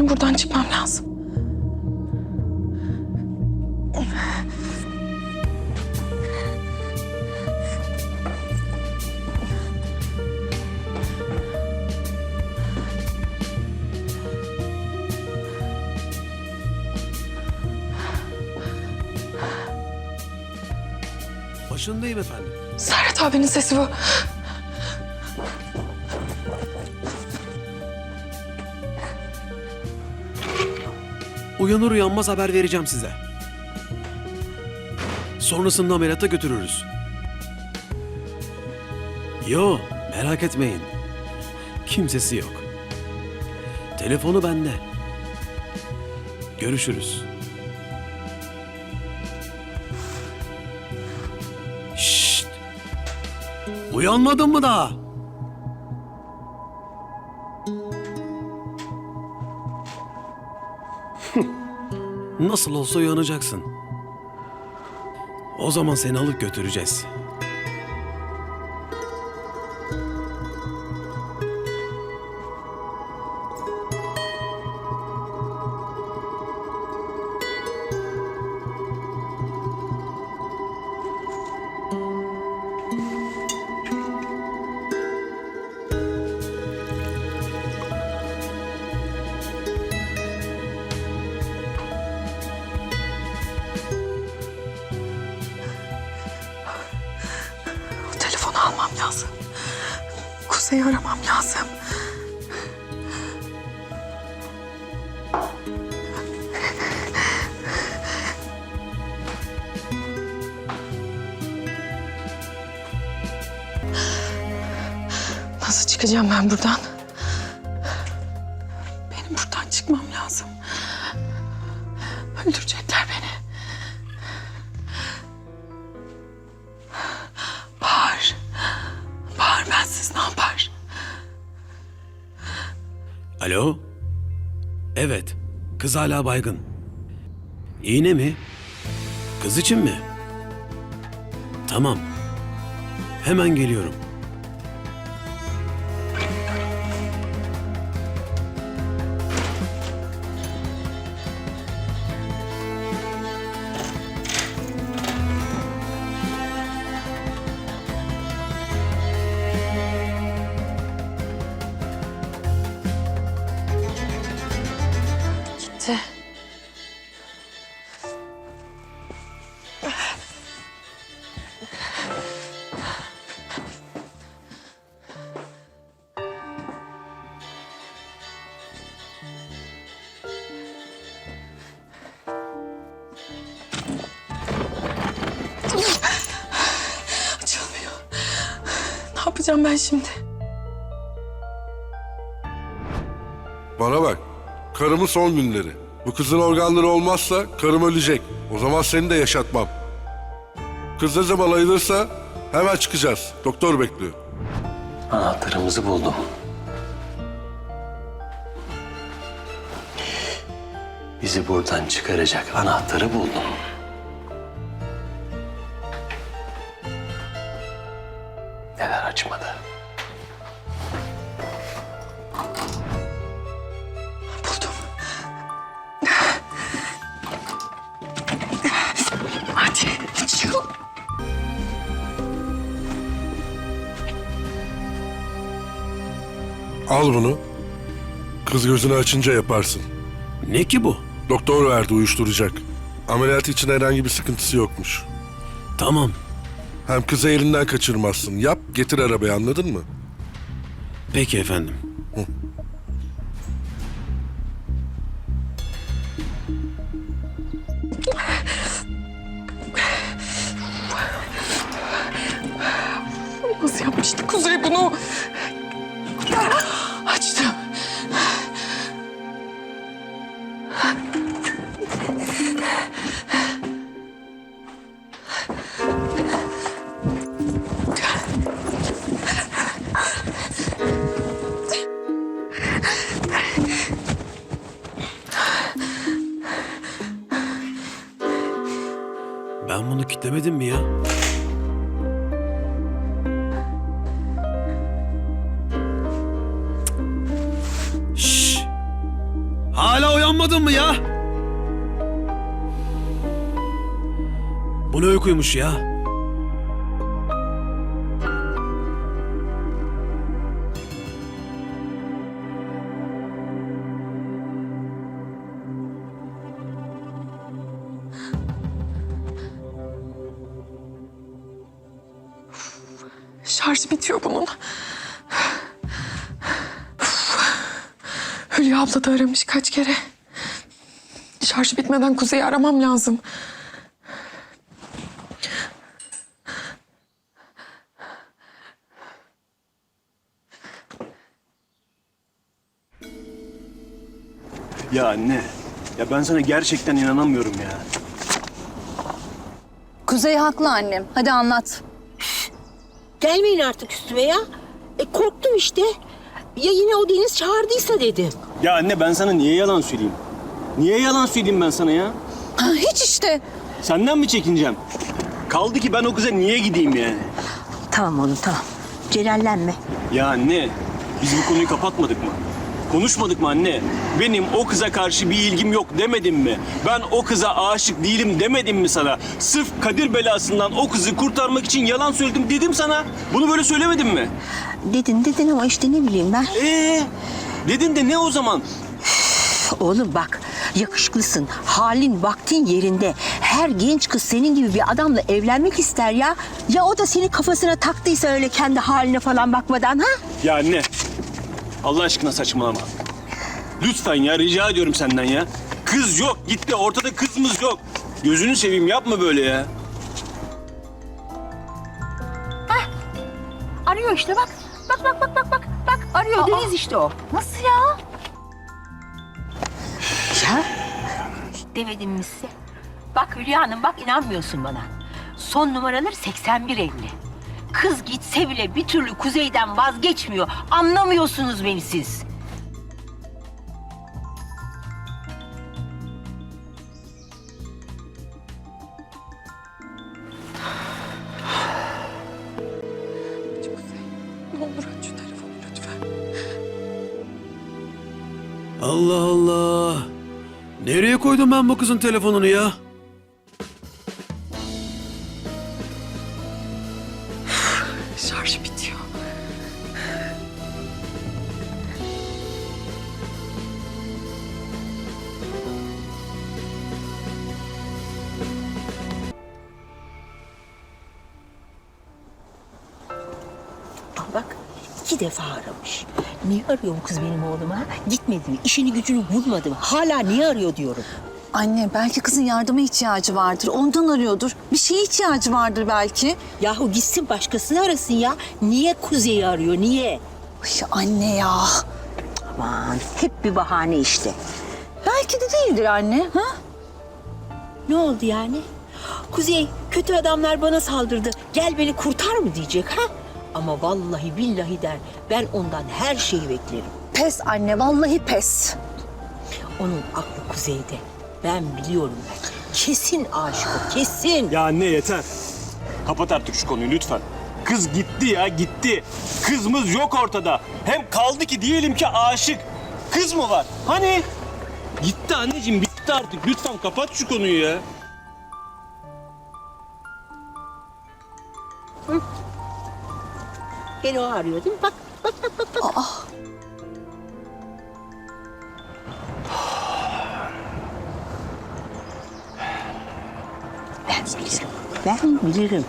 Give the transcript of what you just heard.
benim buradan çıkmam lazım. Başındayım efendim. Serhat abinin sesi bu. Uyanır uyanmaz haber vereceğim size. Sonrasında ameliyata götürürüz. Yo, merak etmeyin. Kimsesi yok. Telefonu bende. Görüşürüz. Şşt! Uyanmadın mı daha? Nasıl olsa uyanacaksın. O zaman seni alıp götüreceğiz. Lazım. Kuzey'i aramam lazım. Nasıl çıkacağım ben buradan? Benim buradan çıkmam lazım. Öldürecekler Alo? Evet, kız hala baygın. İğne mi? Kız için mi? Tamam. Hemen geliyorum. Yapacağım ben şimdi? Bana bak. Karımın son günleri. Bu kızın organları olmazsa karım ölecek. O zaman seni de yaşatmam. Kız ne zaman ayılırsa hemen çıkacağız. Doktor bekliyor. Anahtarımızı buldum. Bizi buradan çıkaracak anahtarı buldum. Al bunu. Kız gözünü açınca yaparsın. Ne ki bu? Doktor verdi uyuşturacak. Ameliyat için herhangi bir sıkıntısı yokmuş. Tamam. Hem kızı elinden kaçırmazsın. Yap getir arabayı anladın mı? Peki efendim. Nasıl yapmıştı Kuzey bunu? Açtım. Ben bunu kitlemedim mi ya? Hala uyanmadın mı ya? Bu ne uykuymuş ya? Şarjı bitiyor bunun. Hülya abla da aramış kaç kere. Şarjı bitmeden Kuzey'i aramam lazım. Ya anne, ya ben sana gerçekten inanamıyorum ya. Kuzey haklı annem. Hadi anlat. Gelmeyin artık üstüme ya. E korktum işte. Ya yine o Deniz çağırdıysa dedim. Ya anne ben sana niye yalan söyleyeyim? Niye yalan söyleyeyim ben sana ya? Ha, hiç işte. Senden mi çekineceğim? Kaldı ki ben o kıza niye gideyim yani? Tamam oğlum tamam. Celallenme. Ya anne, biz bu konuyu kapatmadık mı? Konuşmadık mı anne? Benim o kıza karşı bir ilgim yok demedim mi? Ben o kıza aşık değilim demedim mi sana? Sırf Kadir belasından o kızı kurtarmak için yalan söyledim dedim sana. Bunu böyle söylemedim mi? Dedin dedin ama işte ne bileyim ben. Ee, dedin de ne o zaman? Oğlum bak yakışıklısın. Halin vaktin yerinde. Her genç kız senin gibi bir adamla evlenmek ister ya. Ya o da senin kafasına taktıysa öyle kendi haline falan bakmadan ha? Ya anne, Allah aşkına saçmalama. Lütfen ya, rica ediyorum senden ya. Kız yok, gitti. Ortada kızımız yok. Gözünü seveyim, yapma böyle ya. Arıyor işte bak. Bak bak bak bak bak. Bak arıyor Deniz işte o. Nasıl? Ya demedim mi size? Bak Hülya Hanım bak inanmıyorsun bana. Son numaraları 81 Kız gitse bile bir türlü kuzeyden vazgeçmiyor. Anlamıyorsunuz beni siz. Allah Allah. Nereye koydum ben bu kızın telefonunu ya? İki defa aramış. Niye arıyor bu kız benim oğluma? Gitmedi mi? İşini gücünü bulmadı mı? Hala niye arıyor diyorum. Anne belki kızın yardıma ihtiyacı vardır. Ondan arıyordur. Bir şeye ihtiyacı vardır belki. Yahu gitsin başkasını arasın ya. Niye Kuzey'i arıyor? Niye? Ay anne ya. Aman hep bir bahane işte. Belki de değildir anne. Ha? Ne oldu yani? Kuzey kötü adamlar bana saldırdı. Gel beni kurtar mı diyecek ha? Ama vallahi billahi der. Ben ondan her şeyi beklerim. Pes anne vallahi pes. Onun aklı kuzeyde. Ben biliyorum ben. Kesin aşık o, kesin. Ya anne yeter. Kapat artık şu konuyu lütfen. Kız gitti ya, gitti. Kızımız yok ortada. Hem kaldı ki diyelim ki aşık. Kız mı var? Hani? Gitti anneciğim, bitti artık. Lütfen kapat şu konuyu ya. Beni o arıyor değil mi? Bak, bak, bak, bak. bak. Ben bilirim. Ben bilirim.